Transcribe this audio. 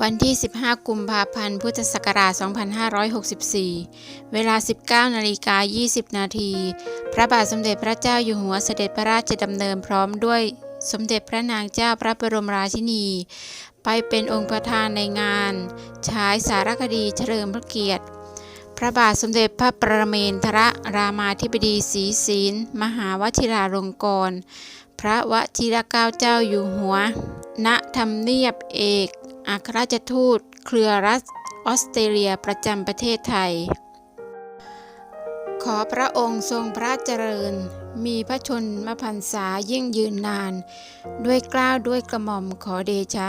วันที่ 15 กุมภาพันธ์ พุทธศักราช 2564 เวลา 19 นาฬิกา 20 นาที พระบาทสมเด็จพระเจ้าอยู่หัวเสด็จพระราชดำเนินพร้อมด้วยสมเด็จพระนางเจ้าพระบรมราชินี ไปเป็นองค์ประธานในงานฉายสารคดีเฉลิมพระเกียรติ พระบาทสมเด็จพระประเมนทรรามาธิบดีศรีศีล มหาวชิราลงกรณ์ พระวชิรเกล้าเจ้าอยู่หัวณทำเนียบเอก อัครราชทูต เครือรัฐออสเตรเลียประจำประเทศไทย ขอพระองค์ทรงพระเจริญ มีพระชนมพรรษายิ่งยืนนาน ด้วยกล้าวด้วยกระหม่อมขอเดชะ